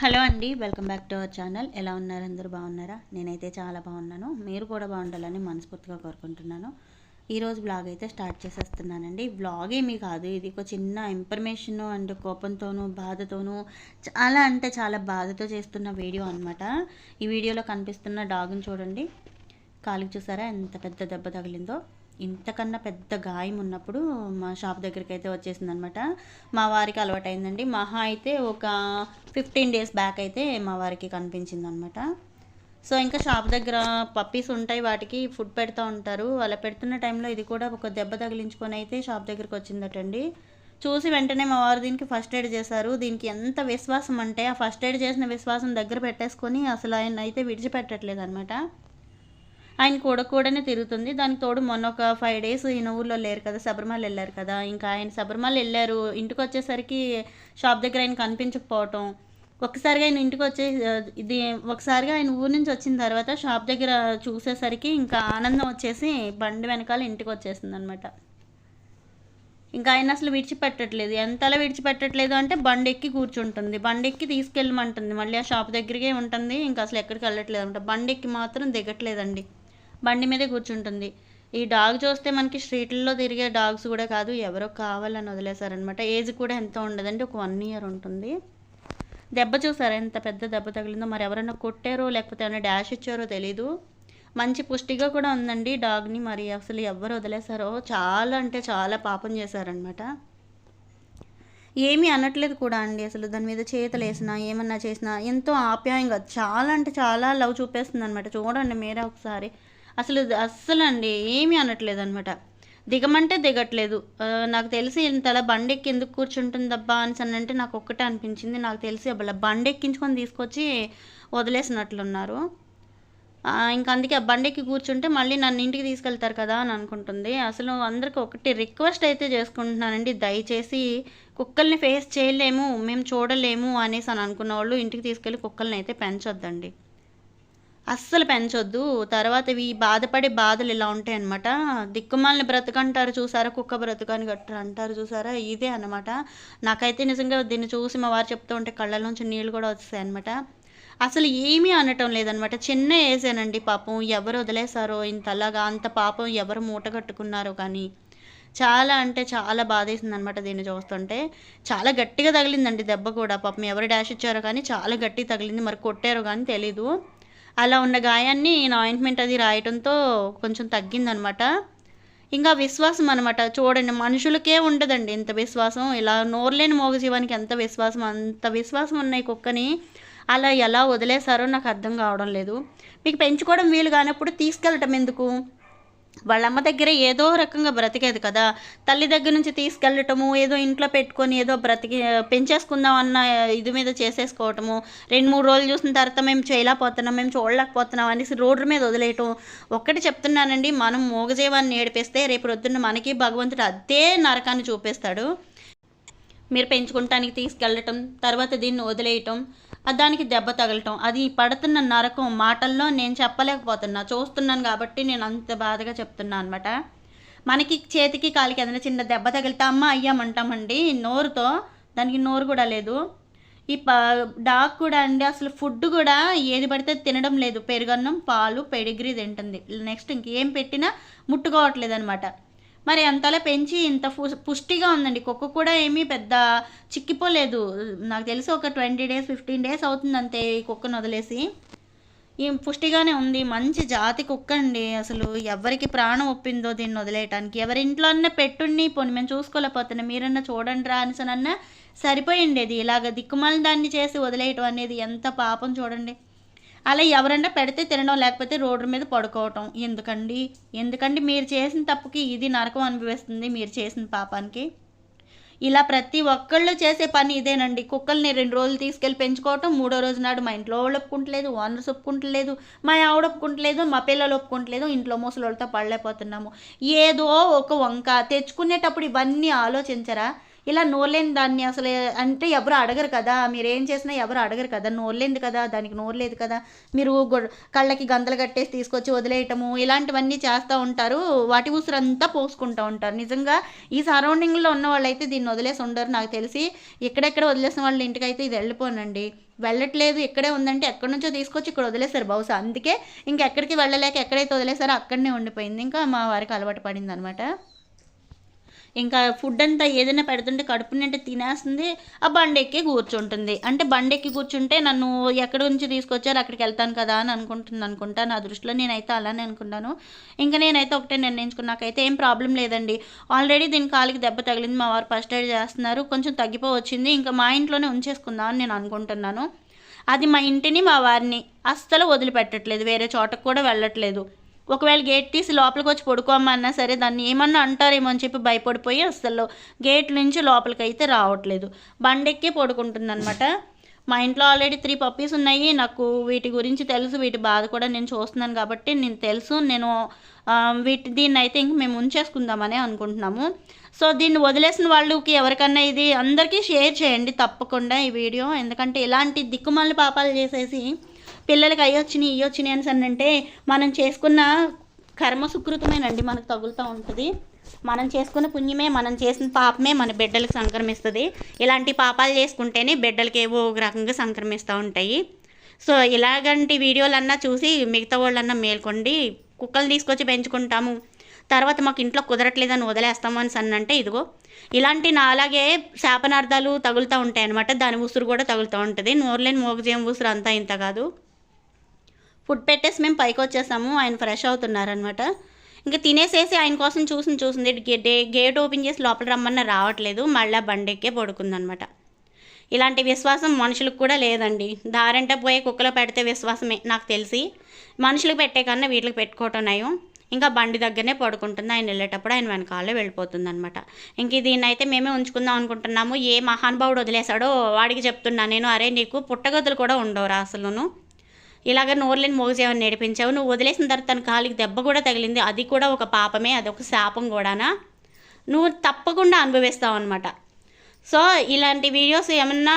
Hello అండి welcome back to our channel. ఎలా ఉన్నారు? అందరూ బాగున్నారా? నేనైతే చాలా బాగున్నాను. మీరు కూడా బాగుండాలని మనస్ఫూర్తిగా కోరుకుంటున్నాను. ఈరోజు బ్లాగ్ అయితే స్టార్ట్ చేసేస్తున్నానండి. బ్లాగ్ ఏమీ కాదు. ఇది ఒక చిన్న ఇన్ఫర్మేషన్ అండ్ కోపంతోనూ బాధతోనూ చాలా అంటే చాలా బాధతో చేస్తున్న వీడియో అనమాట ఈ వీడియోలో కనిపిస్తున్న డాగ్ని చూడండి. కాలుకి చూసారా? ఎంత పెద్ద దెబ్బ తగిలిందో. ఇంతకన్నా పెద్ద గాయం ఉన్నప్పుడు మా షాప్ దగ్గరికి అయితే వచ్చేసిందనమాట. మా వారికి అలవాటైందండి. మహా అయితే ఒక ఫిఫ్టీన్ డేస్ బ్యాక్ అయితే మా వారికి కనిపించిందనమాట. సో ఇంకా షాప్ దగ్గర పప్పీస్ ఉంటాయి వాటికి ఫుడ్ పెడతా ఉంటారు. అలా పెడుతున్న టైంలో ఇది కూడా ఒక దెబ్బ తగిలించుకొని అయితే షాప్ దగ్గరికి వచ్చిందటండి. చూసి వెంటనే మా వారు దీనికి ఫస్ట్ ఎయిడ్ చేశారు. దీనికి ఎంత విశ్వాసం అంటే ఆ ఫస్ట్ ఎయిడ్ చేసిన విశ్వాసం దగ్గర పెట్టేసుకొని అసలు ఆయన అయితే విడిచిపెట్టట్లేదు అనమాట ఆయన కూడా కూడానే తిరుగుతుంది. దానికి తోడు మొన్న ఒక ఫైవ్ డేస్ ఈయన ఊర్లో లేరు కదా శబరిమల వెళ్ళారు కదా. ఇంకా ఆయన శబరిమల వెళ్ళారు. ఇంటికి వచ్చేసరికి షాప్ దగ్గర ఆయన కనిపించకపోవటం. ఒకసారిగా ఆయన ఇంటికి వచ్చే ఇది ఒకసారిగా ఆయన ఊరు నుంచి వచ్చిన తర్వాత షాప్ దగ్గర చూసేసరికి ఇంకా ఆనందం వచ్చేసి బండి వెనకాల ఇంటికి వచ్చేసింది అనమాట ఇంకా ఆయన అసలు విడిచిపెట్టట్లేదు. ఎంతలా విడిచిపెట్టట్లేదు అంటే బండి ఎక్కి కూర్చుంటుంది. బండి ఎక్కి తీసుకెళ్ళమంటుంది. మళ్ళీ ఆ షాప్ దగ్గరికే ఉంటుంది. ఇంకా అసలు ఎక్కడికి వెళ్ళట్లేదు అనమాట. బండి ఎక్కి మాత్రం దిగట్లేదండి. బండి మీదే కూర్చుంటుంది. ఈ డాగ్ చూస్తే మనకి స్ట్రీట్లలో తిరిగే డాగ్స్ కూడా కాదు ఎవరో కావాలని వదిలేశారనమాట ఏజ్ కూడా ఎంత ఉండదండి ఒక వన్ ఇయర్ ఉంటుంది. దెబ్బ చూసారా? ఎంత పెద్ద దెబ్బ తగిలిందో. మరి ఎవరైనా కొట్టారో లేకపోతే ఏమైనా డాష్ ఇచ్చారో తెలీదు. మంచి పుష్టిగా కూడా ఉందండి డాగ్ని. మరి అసలు ఎవరు వదిలేశారో? చాలా అంటే చాలా పాపం చేశారనమాట ఏమీ అనట్లేదు కూడా అండి అసలు. దాని మీద చేతులు వేసినా ఏమన్నా చేసినా ఎంతో ఆప్యాయంగా చాలా అంటే చాలా లవ్ చూపేస్తుంది అనమాట చూడండి మీరే ఒకసారి. అసలు అస్సలు అండి ఏమీ అనట్లేదు అనమాట దిగమంటే దిగట్లేదు. నాకు తెలిసి ఇంతలా బండి ఎక్కి ఎందుకు కూర్చుంటుందబ్బా అని అంటే నాకు ఒక్కటే అనిపించింది. నాకు తెలిసి అబ్బా బండి ఎక్కించుకొని తీసుకొచ్చి వదిలేసినట్లున్నారు. ఇంకా అందుకే ఆ బండికి కూర్చుంటే మళ్ళీ నన్ను ఇంటికి తీసుకెళ్తారు కదా అని అనుకుంటుంది. అసలు అందరికి ఒకటి రిక్వెస్ట్ అయితే చేసుకుంటున్నానండి. దయచేసి కుక్కల్ని ఫేస్ చేయలేము మేము చూడలేము అనేసి అని అనుకున్న వాళ్ళు ఇంటికి తీసుకెళ్ళి కుక్కల్ని అయితే పెంచొద్దండి. అస్సలు పెంచొద్దు. తర్వాత ఇవి బాధపడే బాధలు ఇలా ఉంటాయి అనమాట దిక్కుమాలని బ్రతుకంటారు చూసారా? కుక్క బ్రతుకని గట్రా అంటారు చూసారా? ఇదే అనమాట నాకైతే నిజంగా దీన్ని చూసి మా వారు చెప్తూ ఉంటే కళ్ళలోంచి నీళ్ళు కూడా వస్తాయి అనమాట అసలు ఏమీ అనటం లేదనమాట చిన్న ఏసేనండి పాపం. ఎవరు వదిలేశారో? ఇంతలాగా అంత పాపం ఎవరు మూట కట్టుకున్నారో కానీ. చాలా అంటే చాలా బాధేసింది అనమాట దీన్ని చూస్తుంటే. చాలా గట్టిగా తగిలిందండి దెబ్బ కూడా. పాపం ఎవరు డాష్ ఇచ్చారో కానీ చాలా గట్టి తగిలింది. మరి కొట్టారో కానీ తెలీదు. అలా ఉన్న గాయాన్ని నేను ఆయింట్మెంట్ అది రాయటంతో కొంచెం తగ్గిందనమాట. ఇంకా విశ్వాసం అనమాట. చూడండి మనుషులకే ఉండదండి ఇంత విశ్వాసం. ఇలా నోర్లేని మోగజీవానికి ఎంత విశ్వాసం అంత విశ్వాసం ఉన్నాయి కుక్కని అలా ఎలా వదిలేశారో నాకు అర్థం కావడం లేదు. మీకు పెంచుకోవడం వీలు కానప్పుడు తీసుకెళ్ళటం ఎందుకు? వాళ్ళ అమ్మ దగ్గర ఏదో రకంగా బ్రతికేది కదా. తల్లి దగ్గర నుంచి తీసుకెళ్ళటము ఏదో ఇంట్లో పెట్టుకొని ఏదో బ్రతికి పెంచేసుకుందాం అన్న ఇది మీద చేసేసుకోవటము. రెండు మూడు రోజులు చూసిన తర్వాత మేము చేయలేకపోతున్నాం మేము చూడలేకపోతున్నాం అనేసి రోడ్డు మీద వదిలేయటం. ఒక్కటి చెప్తున్నానండి మనం మూగజీవాన్ని ఏడిపిస్తే రేపు రొద్దున్న మనకి భగవంతుడు అదే నరకాన్ని చూపిస్తాడు. మీరు పెంచుకుంటానికి తీసుకెళ్ళటం తర్వాత దీన్ని వదిలేయటం. దానికి దెబ్బ తగలటం. అది పడుతున్న నరకం మాటల్లో నేను చెప్పలేకపోతున్నా. చూస్తున్నాను కాబట్టి నేను అంత బాధగా చెప్తున్నా అనమాట మనకి చేతికి కాలికి ఏదైనా చిన్న దెబ్బ తగిలితే అమ్మ అయ్యామంటామండి. నోరుతో దానికి నోరు కూడా లేదు. ఈ ప డాగ్ కూడా అండి అసలు ఫుడ్ కూడా ఏది పడితే తినడం లేదు. పెరుగన్నం పాలు పెడిగ్రీ తింటుంది. నెక్స్ట్ ఇంకేం పెట్టినా ముట్టుకోవట్లేదు అనమాట మరి అంతలా పెంచి ఇంత పుష్టిగా ఉందండి. కుక్క కూడా ఏమీ పెద్ద చిక్కిపోలేదు. నాకు తెలిసి ఒక ట్వంటీ డేస్ ఫిఫ్టీన్ డేస్ అవుతుంది అంతే ఈ కుక్కను వదిలేసి. ఈ పుష్టిగానే ఉంది. మంచి జాతి కుక్క అండి. అసలు ఎవరికి ప్రాణం ఒప్పిందో దీన్ని వదిలేయటానికి. ఎవరి ఇంట్లో అన్న పెట్టుండి పోనీ మేము చూసుకోలేకపోతున్నాం మీరన్నా చూడండి రా అనిసనన్నా సరిపోయిండేది. ఇలాగ దిక్కుమాల దాన్ని చేసి వదిలేయటం అనేది ఎంత పాపం చూడండి. అలా ఎవరైనా పెడితే తినడం లేకపోతే రోడ్డు మీద పడుకోవటం. ఎందుకండి? ఎందుకండి మీరు చేసిన తప్పుకి ఇది నరకం అనిపిస్తుంది మీరు చేసిన పాపానికి? ఇలా ప్రతి ఒక్కళ్ళు చేసే పని ఇదేనండి. కుక్కల్ని రెండు రోజులు తీసుకెళ్ళి పెంచుకోవటం మూడో రోజు నాడు మా ఇంట్లో వాళ్ళు ఒప్పుకుంటలేదు ఓనర్స్ ఒప్పుకుంటలేదు మా ఆవిడ ఒప్పుకుంటలేదు మా పిల్లలు ఒప్పుకుంటలేదు ఇంట్లో ముసలోళ్ళతో పడలేకపోతున్నాము. ఏదో ఒక వంక తెచ్చుకునేటప్పుడు ఇవన్నీ ఆలోచించరా? ఇలా నోర్లేని దాన్ని అసలు అంటే ఎవరు అడగరు కదా. మీరు ఏం చేసినా ఎవరు అడగరు కదా. నోరులేంది కదా. దానికి నోరు లేదు కదా. మీరు కళ్ళకి గంతలు కట్టేసి తీసుకొచ్చి వదిలేయటము ఇలాంటివన్నీ చేస్తూ ఉంటారు. వాటి ఉసురంతా పోసుకుంటూ ఉంటారు. నిజంగా ఈ సరౌండింగ్లో ఉన్న వాళ్ళైతే దీన్ని వదిలేసి ఉండరు నాకు తెలిసి. ఎక్కడెక్కడ వదిలేసిన వాళ్ళ ఇంటికైతే ఇది వెళ్ళిపోనండి. వెళ్ళట్లేదు. ఇక్కడే ఉందంటే ఎక్కడి నుంచో తీసుకొచ్చి ఇక్కడ వదిలేశారు బహుశా. అందుకే ఇంకెక్కడికి వెళ్ళలేక ఎక్కడైతే వదిలేసారో అక్కడనే ఉండిపోయింది. ఇంకా మా వారికి అలవాటు పడింది అనమాట ఇంకా ఫుడ్ అంతా ఏదైనా పెడుతుంటే కడుపు నింటే తినేస్తుంది ఆ బండి ఎక్కి కూర్చుంటుంది. అంటే బండి ఎక్కి కూర్చుంటే నన్ను ఎక్కడి నుంచి తీసుకొచ్చారు అక్కడికి వెళ్తాను కదా అని అనుకుంటుంది అనుకుంటా నా దృష్టిలో నేనైతే అలానే అనుకున్నాను. ఇంకా నేనైతే ఒకటే నిర్ణయించుకున్నాకైతే ఏం ప్రాబ్లం లేదండి. ఆల్రెడీ దీని కాలికి దెబ్బ తగిలింది మా వారు ఫస్ట్ ఎయిడ్ చేస్తున్నారు. కొంచెం తగ్గిపోవచ్చింది. ఇంకా మా ఇంట్లోనే ఉంచేసుకుందాం అని నేను అనుకుంటున్నాను. అది మా ఇంటిని మా వారిని అస్సలు వదిలిపెట్టట్లేదు. వేరే చోటకు కూడా వెళ్ళట్లేదు. ఒకవేళ గేట్ తీసి లోపలికి వచ్చి పడుకోమన్నా సరే దాన్ని ఏమన్నా అంటారేమో అని చెప్పి భయపడిపోయి అసలు గేట్ నుంచి లోపలికి అయితే రావట్లేదు. బండెక్కి పడుకుంటుందన్నమాట. మా ఇంట్లో ఆల్రెడీ త్రీ పప్పీస్ ఉన్నాయి. నాకు వీటి గురించి తెలుసు. వీటి బాధ కూడా నేను చూస్తున్నాను కాబట్టి నేను తెలుసు. నేను వీటి దీన్ని అయితే ఇంక మేము ఉంచేసుకుందామని అనుకుంటున్నాము. సో దీన్ని వదిలేసిన వాళ్ళకి ఎవరికన్నా ఇది అందరికీ షేర్ చేయండి తప్పకుండా ఈ వీడియో. ఎందుకంటే ఇలాంటి దిక్కుమాలి పాపాలు చేసేసి పిల్లలకి అయ్యొచ్చినాయి ఇయ్యొచ్చినాయి అని అంటే మనం చేసుకున్న కర్మ సుకృతమేనండి మనకు తగులుతూ ఉంటుంది. మనం చేసుకున్న పుణ్యమే మనం చేసిన పాపమే మన బిడ్డలకు సంక్రమిస్తుంది. ఇలాంటి పాపాలు చేసుకుంటేనే బిడ్డలకి ఏవో ఒక రకంగా సంక్రమిస్తూ ఉంటాయి. సో ఇలాగంటి వీడియోలన్నా చూసి మిగతా వాళ్ళన్నా మేల్కొండి. కుక్కలు తీసుకొచ్చి పెంచుకుంటాము. తర్వాత మాకు ఇంట్లో కుదరట్లేదని వదిలేస్తాము అని అన్నంటే ఇదిగో. ఇలాంటి నా అలాగే శాపనార్థాలు తగులుతూ ఉంటాయి అనమాట దాని ఉసురు కూడా తగులుతూ ఉంటుంది. నోరులేని మోగజేయం ఉసురు అంతా ఇంత కాదు. ఫుడ్ పెట్టేసి మేము పైకి వచ్చేసాము. ఆయన ఫ్రెష్ అవుతున్నారనమాట ఇంకా తినేసేసి ఆయన కోసం చూసి చూసింది. డే గేట్ ఓపెన్ చేసి లోపల రమ్మన్నా రావట్లేదు. మళ్ళీ బండెక్కే పడుకుందనమాట ఇలాంటి విశ్వాసం మనుషులకు కూడా లేదండి. దారంటే పోయే కుక్కలో పెడితే విశ్వాసమే నాకు తెలిసి. మనుషులకు పెట్టే కన్నా వీటికి పెట్టుకోవటం నయం. ఇంకా బండి దగ్గరనే పడుకుంటుంది. ఆయన వెళ్ళేటప్పుడు ఆయన వెనకాలే వెళ్ళిపోతుంది అనమాట ఇంక దీన్ని అయితే మేమే ఉంచుకుందాం అనుకుంటున్నాము. ఏ మహానుభావుడు వదిలేశాడో వాడికి చెప్తున్నా నేను. అరే నీకు పుట్టగతులు కూడా ఉండవురా అసలును. ఇలాగ నోర్లేని మోగజేవని నేర్పించావు? నువ్వు వదిలేసిన తర్వాత తన కాలికి దెబ్బ కూడా తగిలింది. అది కూడా ఒక పాపమే అదొక శాపం కూడానా? నువ్వు తప్పకుండా అనుభవిస్తావు అనమాట సో ఇలాంటి వీడియోస్ ఏమన్నా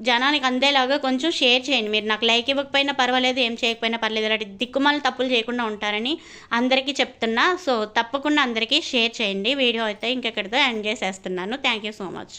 జనానికి అందేలాగా కొంచెం షేర్ చేయండి. మీరు నాకు లైక్ ఇవ్వకపోయినా పర్వాలేదు ఏం చేయకపోయినా పర్లేదు. ఇలాంటి దిక్కుమాల తప్పులు చేయకుండా ఉంటారని అందరికీ చెప్తున్నా. సో తప్పకుండా అందరికీ షేర్ చేయండి. వీడియో అయితే ఇంకెక్కడితో ఎండ్ చేసేస్తున్నాను. Thank you so much.